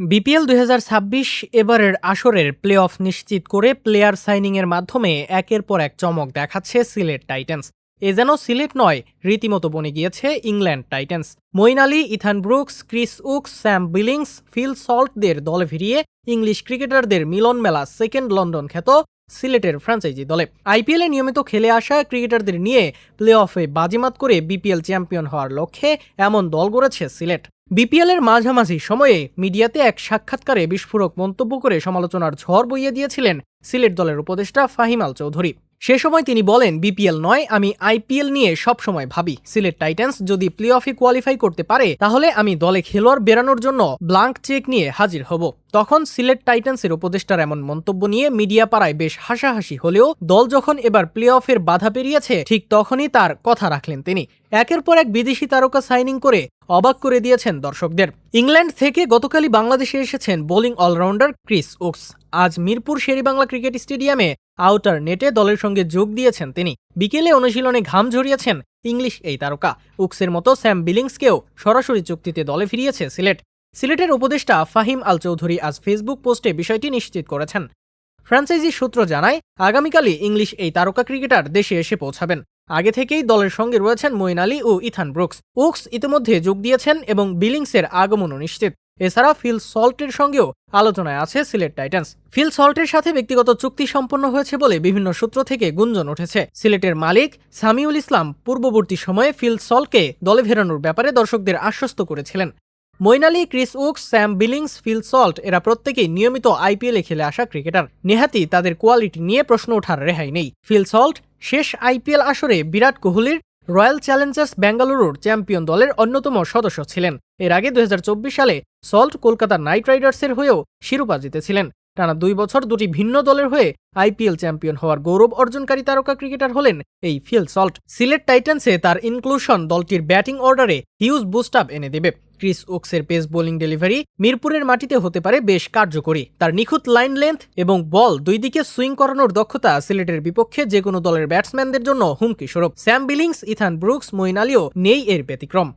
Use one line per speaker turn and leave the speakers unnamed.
BPL দুই হাজার ছাব্বিশ এবারের আসরের প্লে অফ নিশ্চিত করে প্লেয়ার সাইনিংয়ের মাধ্যমে একের পর এক চমক দেখাচ্ছে সিলেট টাইটান্স। এ যেন সিলেট নয়, রীতিমতো বনে গিয়েছে England Titans. Moeen Ali, Ethan Brooks, Chris Woakes Sam Billings, Phil সল্টদের দলে ফিরিয়ে ইংলিশ ক্রিকেটারদের মিলন মেলা সেকেন্ড লন্ডন খ্যাত সিলেটের ফ্র্যাঞ্চাইজি দলে। আইপিএলে নিয়মিত খেলে আসা ক্রিকেটারদের নিয়ে প্লে অফে বাজিমাত করে বিপিএল চ্যাম্পিয়ন হওয়ার লক্ষ্যে এমন দল গড়েছে সিলেট। বিপিএল এর মাঝামাঝি সময়ে মিডিয়াতে এক সাক্ষাৎকারে বিস্ফোরক মন্তব্য করে সমালোচনার ঝড় বইয়ে দিয়েছিলেন সিলেট দলের উপদেষ্টা ফাহিমাল চৌধুরী। সে সময় তিনি বলেন, বিপিএল নয়, আমি আইপিএল নিয়ে সবসময় ভাবি। সিলেট টাইটান্স যদি প্লে অফে কোয়ালিফাই করতে পারে, তাহলে আমি দলে খেলোয়াড় বেরানোর জন্য ব্লাঙ্ক চেক নিয়ে হাজির হব। তখন সিলেট টাইটান্সের উপদেষ্টার এমন মন্তব্য নিয়ে মিডিয়া পাড়ায় বেশ হাসাহাসি হলেও দল যখন এবার প্লে অফের বাধা পেরিয়েছে, ঠিক তখনই তার কথা রাখলেন তিনি। একের পর এক বিদেশি তারকা সাইনিং করে অবাক করে দিয়েছেন দর্শকদের। ইংল্যান্ড থেকে গতকালই বাংলাদেশে এসেছেন বোলিং অলরাউন্ডার ক্রিস ওকস। আজ মিরপুর শেরিবাংলা ক্রিকেট স্টেডিয়ামে আউটার নেটে দলের সঙ্গে যোগ দিয়েছেন তিনি। বিকেলে অনুশীলনে ঘাম ঝরিয়েছেন ইংলিশ এই তারকা। উকসের মতো স্যাম বিলিংসকেও সরাসরি চুক্তিতে দলে ফিরিয়েছে সিলেট। সিলেটের উপদেষ্টা ফাহিম আল চৌধুরী আজ ফেসবুক পোস্টে বিষয়টি নিশ্চিত করেছেন। ফ্র্যাঞ্চাইজি সূত্র জানায়, আগামীকালই ইংলিশ এই তারকা ক্রিকেটার দেশে এসে পৌঁছাবেন। আগে থেকেই দলের সঙ্গে রয়েছেন মইন আলী ও ইথান ব্রুকস। উকস ইতিমধ্যে যোগ দিয়েছেন এবং বিলিংসের আগমনও নিশ্চিত। এছাড়া ফিল সল্টের সঙ্গেও আলোচনায় আছে সিলেট টাইটান্স। ফিল সল্টের সাথে ব্যক্তিগত চুক্তি সম্পন্ন হয়েছে বলে বিভিন্ন সূত্র থেকে গুঞ্জন উঠেছে। সিলেটের মালিক সামিউল ইসলাম পূর্ববর্তী সময়ে ফিল সল্টকে দলে ফেরানোর ব্যাপারে দর্শকদের আশ্বস্ত করেছিলেন। Moeen Ali, Chris Woakes, Sam Billings, Phil Salt এরা প্রত্যেকেই নিয়মিত আইপিএলে খেলে আসা ক্রিকেটার। নেহাতি তাদের কোয়ালিটি নিয়ে প্রশ্ন ওঠার রেহাই নেই। ফিল সল্ট শেষ আইপিএল আসরে বিরাট কোহলির রয়্যাল চ্যালেঞ্জার্স বেঙ্গালুরুর চ্যাম্পিয়ন দলের অন্যতম সদস্য ছিলেন। এর আগে দু হাজার চব্বিশ সালে সল্ট কলকাতা নাইট রাইডার্সের হয়েও শিরোপা জিতেছিলেন। টানা দুই বছর দুটি ভিন্ন দলের হয়ে আইপিএল চ্যাম্পিয়ন হওয়ার গৌরব অর্জনকারী তারকা ক্রিকেটার হলেন এই ফিল সল্ট। সিলেট টাইটান্সে তার ইনক্লুশন দলটির ব্যাটিং অর্ডারে হিউজ বুস্ট আপ এনে দেবে। ক্রিস ওক্সের পেস বোলিং ডেলিভারি মিরপুরের মাটিতে হতে পারে বেশ কার্যকরী। তার নিখুঁত লাইন লেন্থ এবং বল দুই দিকে সুইং করানোর দক্ষতা সিলেটের বিপক্ষে যে কোনো দলের ব্যাটসম্যানদের জন্য হুমকি স্বরূপ। Sam Billings, Ethan Brooks Moeen আলীও নেই এর ব্যতিক্রম।